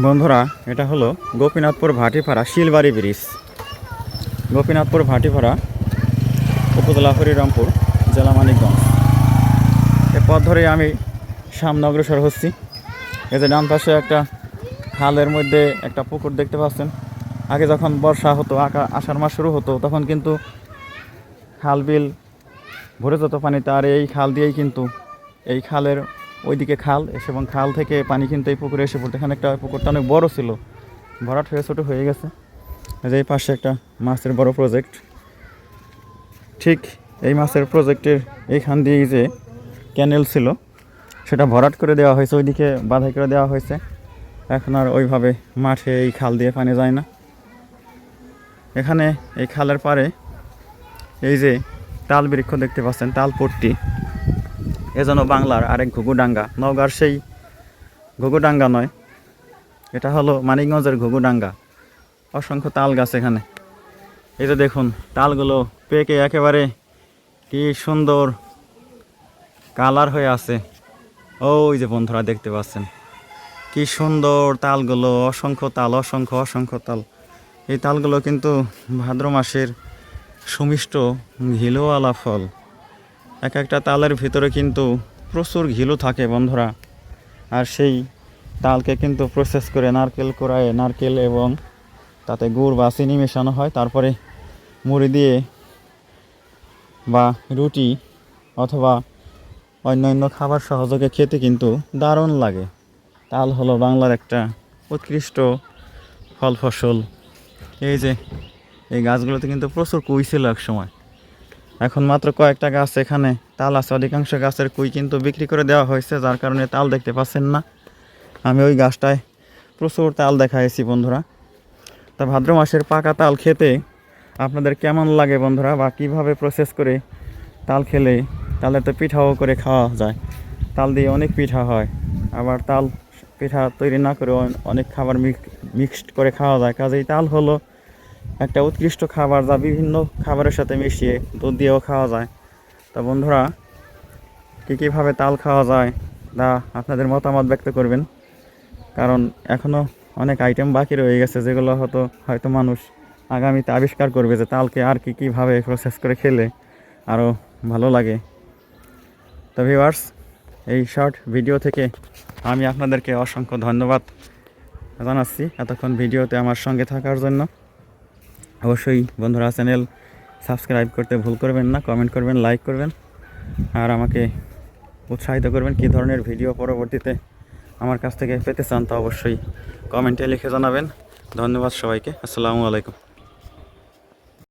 বন্ধুরা, এটা হলো গোপীনাথপুর ভাটিপাড়া শিলবাড়ি ব্রিজ। গোপীনাথপুর ভাটিপাড়া উপজেলা হরিরামপুর, জেলা মানিকগঞ্জ। এ পথ ধরে আমি সামনে অগ্রসর হচ্ছি। যে ডান পাশে একটা খালের মধ্যে একটা পুকুর দেখতে পাচ্ছেন। আগে যখন বর্ষা হতো, আকা আষাঢ় মাস শুরু হতো, তখন কিন্তু খাল বিল ভরে যেত পানিতে, আর এই খাল দিয়েই কিন্তু এই খালের ওইদিকে খাল, এসে এবং খাল থেকে পানি কিন্তু এই পুকুরে এসে পড়তো। এখানে একটা পুকুরটা অনেক বড় ছিল। ভরাট হয়ে ছোটো হয়ে গেছে। যে এই পাশে একটা মাছের বড় প্রজেক্ট ঠিক এই মাছের প্রজেক্টের এইখান দিয়েই যে ক্যানেল ছিল, সেটা ভরাট করে দেওয়া হয়েছে। ওইদিকে বাধাই করে দেওয়া হয়েছে। এখন আর ওইভাবে মাঠে এই খাল দিয়ে পানি যায় না। এখানে এই খালের পারে এই যে তাল বৃক্ষ দেখতে পাচ্ছেন তাল তালপট্টি। এ যেন বাংলার আরেক ঘুঘুডাঙ্গা। নওগাঁর সেই ঘুঘুডাঙ্গা নয়, এটা হলো মানিকগঞ্জের ঘুঘুডাঙ্গা। অসংখ্য তাল গাছ এখানে। এই যে দেখুন, তালগুলো পেকে একেবারে কি সুন্দর কালার হয়ে আছে। ওই যে বন্ধুরা দেখতে পাচ্ছেন, কি সুন্দর তালগুলো, অসংখ্য তাল, অসংখ্য অসংখ্য তাল। এই তালগুলো কিন্তু ভাদ্র মাসের সুমিষ্ট ঘিলোওয়ালা ফল। এক একটা তালের ভিতরে কিন্তু প্রচুর ঘিলু থাকে বন্ধুরা। আর সেই তালকে কিন্তু প্রসেস করে নারকেল কোড়ায়, নারকেল এবং তাতে গুড় বা চিনি মেশানো হয়। তারপরে মুড়ি দিয়ে বা রুটি অথবা অন্যান্য খাবার সহযোগে খেতে কিন্তু দারুণ লাগে। তাল হলো বাংলার একটা উৎকৃষ্ট ফল ফসল। এই যে, এই গাছগুলোতে কিন্তু প্রচুর কুই ছিল এক সময়। এখন মাত্র কয়েকটা গাছ এখানে। তাল আছে, অধিকাংশ গাছের কুই কিন্তু বিক্রি করে দেওয়া হয়েছে, যার কারণে তাল দেখতে পাচ্ছেন না। আমি ওই গাছটায় প্রচুর তাল দেখাইছি, বন্ধুরা। তা ভাদ্র মাসের পাকা তাল খেতে আপনাদের কেমন লাগে, বন্ধুরা? বা কীভাবে প্রসেস করে তাল খেলে তালে তো পিঠাও করে খাওয়া যায়। তাল দিয়ে অনেক পিঠা হয়। আবার তাল পিঠা তৈরি না করে অনেক খাবার মিক্সড করে খাওয়া যায়। কাজেই তাল হলো একটা উৎকৃষ্ট খাবার যা বিভিন্ন খাবারের সাথে মিশিয়ে দুধ দিয়েও খাওয়া যায়। তা বন্ধুরা, কী কীভাবে তাল খাওয়া যায় তা আপনাদের মতামত ব্যক্ত করবেন। কারণ এখনও অনেক আইটেম বাকি রয়ে গেছে যেগুলো হয়তো হয়তো মানুষ আগামীতে আবিষ্কার করবে যে তালকে আর কি কীভাবে প্রসেস করে খেলে আরও ভালো লাগে। তো ভিউয়ার্স এই শর্ট ভিডিও থেকে আমি আপনাদেরকে অসংখ্য ধন্যবাদ জানাচ্ছি এতক্ষণ ভিডিওতে আমার সঙ্গে থাকার জন্য। অবশ্যই বন্ধুরা চ্যানেল সাবস্ক্রাইব করতে ভুল করবেন না কমেন্ট করবেন লাইক করবেন, আর আমাকে উৎসাহিত করবেন কী ধরনের ভিডিও পরবর্তীতে আমার কাছ থেকে পেতে চান তা অবশ্যই কমেন্টে লিখে জানাবেন। ধন্যবাদ সবাইকে, আসসালামু আলাইকুম।